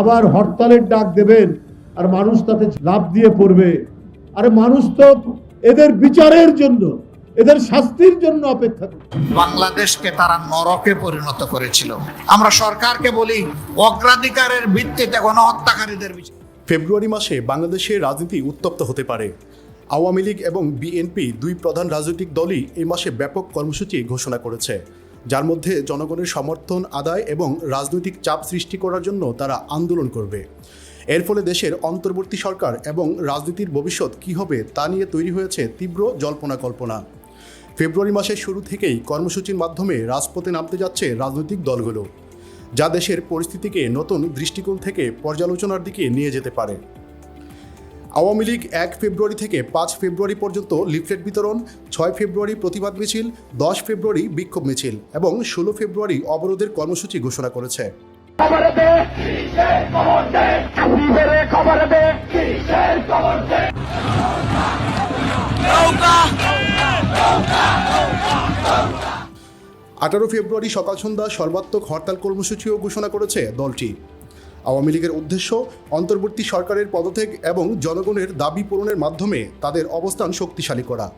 আবার হরতালের ডাক দেবেন আর মানুষ তাতে লাভ দিয়ে পড়বে। আরে মানুষ তো এদের বিচারের জন্য এদের শাস্তির জন্য অপেক্ষা বাংলাদেশকে তারা নরকে পরিণত করেছিল। আমরা সরকারকে বলি অগ্রাধিকারের ভিত্তিতে গণহত্যাকারীদের বিচার। ফেব্রুয়ারি মাসে বাংলাদেশে রাজনীতি উত্তপ্ত হতে পারে। আওয়ামী লীগ এবং বিএনপি দুই প্রধান রাজনৈতিক দলই এই মাসে ব্যাপক কর্মসূচি ঘোষণা করেছে। যার মধ্যে জনগণের সমর্থন, আদায় এবং রাজনৈতিক চাপ সৃষ্টি করার জন্য তারা আন্দোলন করবে। এর ফলে দেশের অন্তর্বর্তী সরকার এবং রাজনীতির ভবিষ্যৎ কী হবে তা নিয়ে তৈরি হয়েছে তীব্র জল্পনা কল্পনা। ফেব্রুয়ারি মাসের শুরু থেকেই কর্মসূচির মাধ্যমে রাজপথে নামতে যাচ্ছে রাজনৈতিক দলগুলো, যা দেশের পরিস্থিতিকে নতুন দৃষ্টিকোণ থেকে পর্যালোচনার দিকে নিয়ে যেতে পারে। আওয়ামী লীগ এক ফেব্রুয়ারি থেকে পাঁচ ফেব্রুয়ারি পর্যন্ত লিফলেট বিতরণ ছয় ফেব্রুয়ারি প্রতিবাদ মিছিল দশ ফেব্রুয়ারি বিক্ষোভ মিছিল এবং ষোলো ফেব্রুয়ারি অবরোধের কর্মসূচি ঘোষণা করেছে। আঠারো ফেব্রুয়ারি সকাল সন্ধ্যা সর্বাত্মক হরতাল কর্মসূচিও ঘোষণা করেছে দলটি। আওয়ামী লীগের উদ্দেশ্য অন্তর্বর্তী সরকারের পদত্যাগ এবং জনগণের দাবি পূরণের মাধ্যমে তাদের অবস্থান শক্তিশালী করা।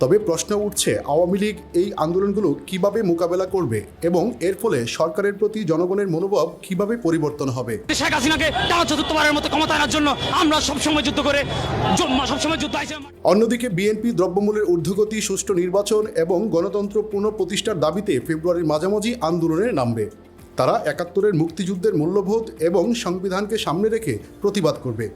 তবে প্রশ্ন উঠছে আওয়ামী লীগ এই আন্দোলনগুলো কীভাবে মোকাবেলা করবে এবং এর ফলে সরকারের প্রতি জনগণের মনোভাব কীভাবে পরিবর্তন হবে? শেখ হাসিনাকে টানা চতুর্থবারের মতো ক্ষমতা আনার জন্য আমরা সবসময় যুদ্ধ করে সবসময় যুদ্ধ আইসে অন্যদিকে বিএনপি দ্রব্যমূল্যের ঊর্ধ্বগতি সুষ্ঠু নির্বাচন এবং গণতন্ত্র পুনঃপ্রতিষ্ঠার দাবিতে ফেব্রুয়ারির মাঝামাঝি আন্দোলনে নামবে। তারা একাত্তরের মুক্তিযুদ্ধের মূল্যবোধ এবং সংবিধানকে সামনে রেখে প্রতিবাদ করবে,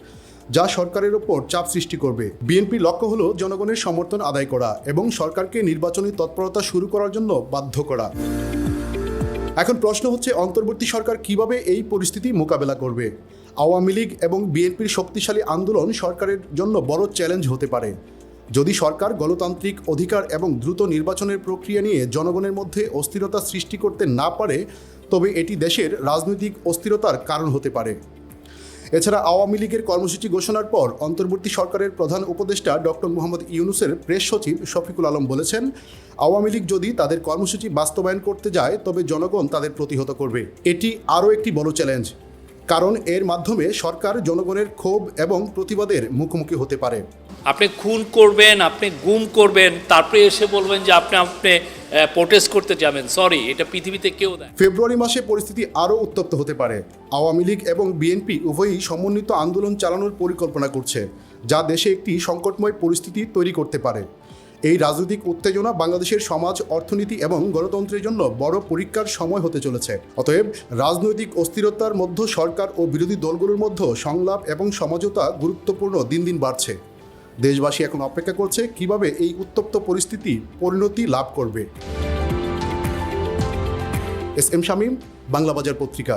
যা সরকারের ওপর চাপ সৃষ্টি করবে। বিএনপির লক্ষ্য হলো জনগণের সমর্থন আদায় করা এবং সরকারকে নির্বাচনী তৎপরতা শুরু করার জন্য বাধ্য করা। এখন প্রশ্ন হচ্ছে, অন্তর্বর্তী সরকার কীভাবে এই পরিস্থিতি মোকাবেলা করবে? আওয়ামী লীগ এবং বিএনপির শক্তিশালী আন্দোলন সরকারের জন্য বড় চ্যালেঞ্জ হতে পারে। যদি সরকার গণতান্ত্রিক অধিকার এবং দ্রুত নির্বাচনের প্রক্রিয়া নিয়ে জনগণের মধ্যে অস্থিরতা সৃষ্টি করতে না পারে তবে এটি দেশের রাজনৈতিক অস্থিরতার কারণ হতে পারে। এছাড়া আওয়ামী লীগের কর্মসূচি ঘোষণার পর অন্তর্বর্তী সরকারের প্রধান উপদেষ্টা ডক্টর মোহাম্মদ ইউনুসের প্রেস সচিব শফিকুল আলম বলেছেন, আওয়ামী লীগ যদি তাদের কর্মসূচি বাস্তবায়ন করতে যায়, তবে জনগণ তাদের প্রতিহত করবে। এটি আরও একটি বড় চ্যালেঞ্জ, কারণ এর মাধ্যমে সরকার জনগণের ক্ষোভ এবং প্রতিবাদের মুখোমুখি হতে পারে। আপনি খুন করবেন, আপনি গুম করবেন, তারপরে এসে বলবেন যে আপনি আপনি প্রোটেস্ট করতে যাবেন। সরি এটা পৃথিবীতে কেউ দেয় ফেব্রুয়ারি মাসে পরিস্থিতি আরও উত্তপ্ত হতে পারে। আওয়ামী লীগ এবং বিএনপি উভয়ই সমন্বিত আন্দোলন চালানোর পরিকল্পনা করছে, যা দেশে একটি সংকটময় পরিস্থিতি তৈরি করতে পারে। এই রাজনৈতিক উত্তেজনা বাংলাদেশের সমাজ, অর্থনীতি এবং গণতন্ত্রের জন্য বড় পরীক্ষার সময় হতে চলেছে। অতএব রাজনৈতিক অস্থিরতার মধ্যে সরকার ও বিরোধী দলগুলোর মধ্যে সংলাপ এবং সমঝোতা গুরুত্বপূর্ণ দিন দিন বাড়ছে। দেশবাসী এখন অপেক্ষা করছে কীভাবে এই উত্তপ্ত পরিস্থিতি পরিণতি লাভ করবে। এস এম শামীম বাংলা বাজার পত্রিকা।